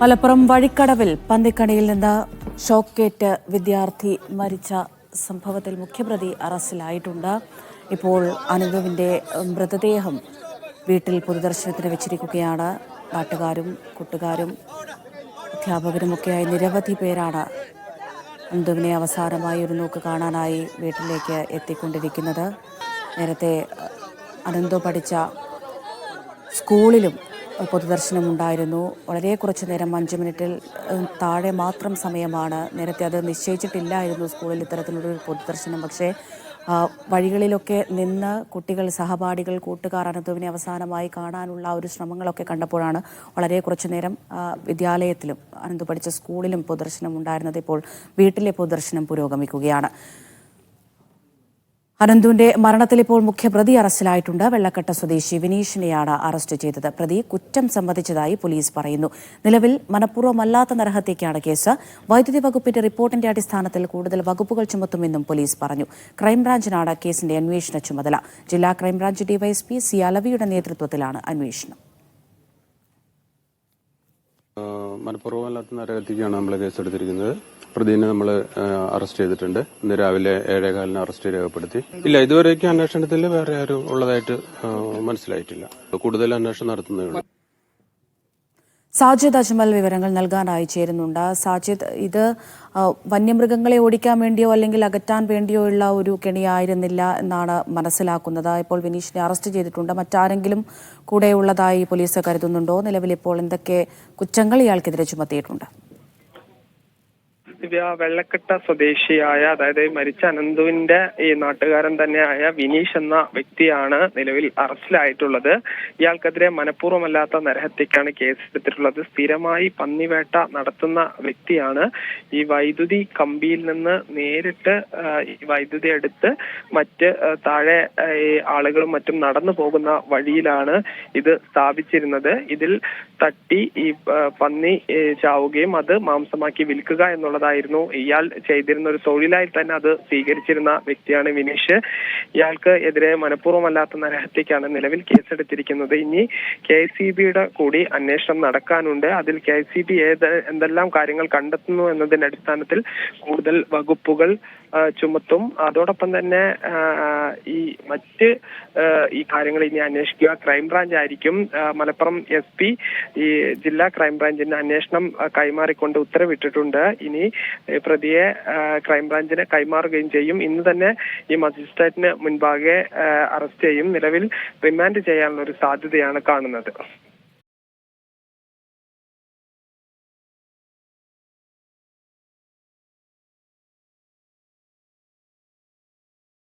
മലപ്പുറം വഴിക്കടവിൽ പന്തിക്കണിയിൽ നിന്ന് ഷോക്കേറ്റ് വിദ്യാർത്ഥി മരിച്ച സംഭവത്തിൽ മുഖ്യപ്രതി അറസ്റ്റിലായിട്ടുണ്ട്. ഇപ്പോൾ അനുഭവിന്റെ മൃതദേഹം വീട്ടിൽ പൊതുദർശനത്തിന് വെച്ചിരിക്കുകയാണ്. നാട്ടുകാരും കൂട്ടുകാരും അധ്യാപകരുമൊക്കെയായി നിരവധി പേരാണ് അന്തുവിനെ അവസാനമായി ഒരു നോക്ക് കാണാനായി വീട്ടിലേക്ക് എത്തിക്കൊണ്ടിരിക്കുന്നത്. നേരത്തെ അനന്തു പഠിച്ച സ്കൂളിലും പൊതുദർശനം ഉണ്ടായിരുന്നു വളരെ കുറച്ച് നേരം അഞ്ച് മിനിറ്റിൽ താഴെ മാത്രം സമയമാണ്. നേരത്തെ അത് നിശ്ചയിച്ചിട്ടില്ലായിരുന്നു സ്കൂളിൽ ഒരു പൊതുദർശനം. പക്ഷേ വഴികളിലൊക്കെ നിന്ന് കുട്ടികൾ സഹപാഠികൾ കൂട്ടുകാർ അനന്തുവിനെ അവസാനമായി കാണാനുള്ള ഒരു ശ്രമങ്ങളൊക്കെ കണ്ടപ്പോഴാണ് വളരെ കുറച്ചു നേരം വിദ്യാലയത്തിലും അനന്തു പഠിച്ച സ്കൂളിലും പൊതുദർശനം ഉണ്ടായിരുന്നത് ഇപ്പോൾ വീട്ടിലെ പൊതുദർശനം പുരോഗമിക്കുകയാണ്. അനന്തുവിന്റെ മരണത്തിൽ ഇപ്പോൾ മുഖ്യപ്രതി അറസ്റ്റിലായിട്ടുണ്ട്. വെള്ളക്കെട്ട സ്വദേശി വിനീഷിനെയാണ് അറസ്റ്റ് ചെയ്തത്. പ്രതി കുറ്റം സംബന്ധിച്ചതായി പോലീസ് പറയുന്നു. നിലവിൽ മനഃപൂർവമല്ലാത്ത നരഹത്യക്കാണ് കേസ്. വൈദ്യുതി വകുപ്പിന്റെ റിപ്പോർട്ടിന്റെ അടിസ്ഥാനത്തിൽ കൂടുതൽ വകുപ്പുകൾ ചുമത്തുമെന്നും പോലീസ് പറഞ്ഞു. ക്രൈംബ്രാഞ്ചിനാണ് കേസിന്റെ അന്വേഷണ ചുമതല. ജില്ലാ ക്രൈംബ്രാഞ്ച് ഡിവൈഎസ്പി സി അലവിയുടെ നേതൃത്വത്തിലാണ് അന്വേഷണം. മനഃപൂർവമല്ലാത്ത നരകത്തിക്കാണ് നമ്മൾ കേസെടുത്തിരിക്കുന്നത്. പ്രതിനെ നമ്മൾ അറസ്റ്റ് ചെയ്തിട്ടുണ്ട്. ഇന്ന് രാവിലെ ഏഴേകാലിന് അറസ്റ്റ് രേഖപ്പെടുത്തി. ഇല്ല ഇതുവരേക്കും അന്വേഷണത്തിൽ വേറെ ആരും ഉള്ളതായിട്ട് മനസ്സിലായിട്ടില്ല. കൂടുതൽ അന്വേഷണം നടത്തുന്നേ ഉള്ളൂ. സാജിദ് അജ്മൽ വിവരങ്ങൾ നൽകാനായി ചേരുന്നുണ്ട്. സാജിദ് ഇത് വന്യമൃഗങ്ങളെ ഓടിക്കാൻ വേണ്ടിയോ അല്ലെങ്കിൽ അകറ്റാൻ വേണ്ടിയോ ഉള്ള ഒരു കെണിയായിരുന്നില്ല എന്നാണ് മനസ്സിലാക്കുന്നത്. ഇപ്പോൾ വിനീഷിനെ അറസ്റ്റ് ചെയ്തിട്ടുണ്ട്. മറ്റാരെങ്കിലും കൂടെയുള്ളതായി പോലീസ് കരുതുന്നുണ്ടോ? നിലവിൽ ഇപ്പോൾ എന്തൊക്കെ കുറ്റങ്ങൾ ഇയാൾക്കെതിരെ ചുമത്തിയിട്ടുണ്ട്? ദിവ്യ വെള്ളക്കെട്ട സ്വദേശിയായ അതായത് മരിച്ച അനന്തുവിന്റെ ഈ നാട്ടുകാരൻ തന്നെയായ വിനീഷ് എന്ന വ്യക്തിയാണ് നിലവിൽ അറസ്റ്റിലായിട്ടുള്ളത്. ഇയാൾക്കെതിരെ മനഃപൂർവമല്ലാത്ത നരഹത്യക്കാണ് കേസ് എടുത്തിട്ടുള്ളത് സ്ഥിരമായി പന്നിവേട്ട നടത്തുന്ന വ്യക്തിയാണ്. ഈ വൈദ്യുതി കമ്പിയിൽ നിന്ന് നേരിട്ട് ഈ വൈദ്യുതി എടുത്ത് മറ്റ് താഴെ ആളുകളും മറ്റും നടന്നു പോകുന്ന വഴിയിലാണ് ഇത് സ്ഥാപിച്ചിരുന്നത്. ഇതിൽ തട്ടി ഈ പന്നി ചാവുകയും അത് മാംസമാക്കി വിൽക്കുക എന്നുള്ളതായിരുന്നു ഇയാൾ ചെയ്തിരുന്ന ഒരു തൊഴിലായി തന്നെ അത് സ്വീകരിച്ചിരുന്ന വ്യക്തിയാണ് വിനീഷ്. ഇയാൾക്ക് എതിരെ മനഃപൂർവമല്ലാത്ത നരഹത്യക്കാണ് നിലവിൽ കേസെടുത്തിരിക്കുന്നത്. ഇനി കെ സി ബിയുടെ കൂടി അന്വേഷണം നടക്കാനുണ്ട്. അതിൽ കെ സി ബി ഏത് എന്തെല്ലാം കാര്യങ്ങൾ കണ്ടെത്തുന്നു എന്നതിന്റെ അടിസ്ഥാനത്തിൽ കൂടുതൽ വകുപ്പുകൾ ചുമത്തും. അതോടൊപ്പം തന്നെ ഈ മറ്റ് ഈ കാര്യങ്ങൾ ഇനി അന്വേഷിക്കുക. ക്രൈംബ്രാഞ്ച് ആയിരിക്കും മലപ്പുറം എസ് പി ഈ ജില്ലാ ക്രൈംബ്രാഞ്ചിന് അന്വേഷണം കൈമാറിക്കൊണ്ട് ഉത്തരവിട്ടിട്ടുണ്ട്. ഇനി പ്രതിയെ ക്രൈംബ്രാഞ്ചിന് കൈമാറുകയും ചെയ്യും. ഇന്ന് തന്നെ ഈ മജിസ്ട്രേറ്റിന് മുൻപാകെ അറസ്റ്റ് ചെയ്യും. നിലവിൽ റിമാൻഡ് ചെയ്യാനുള്ള ഒരു സാധ്യതയാണ് കാണുന്നത്.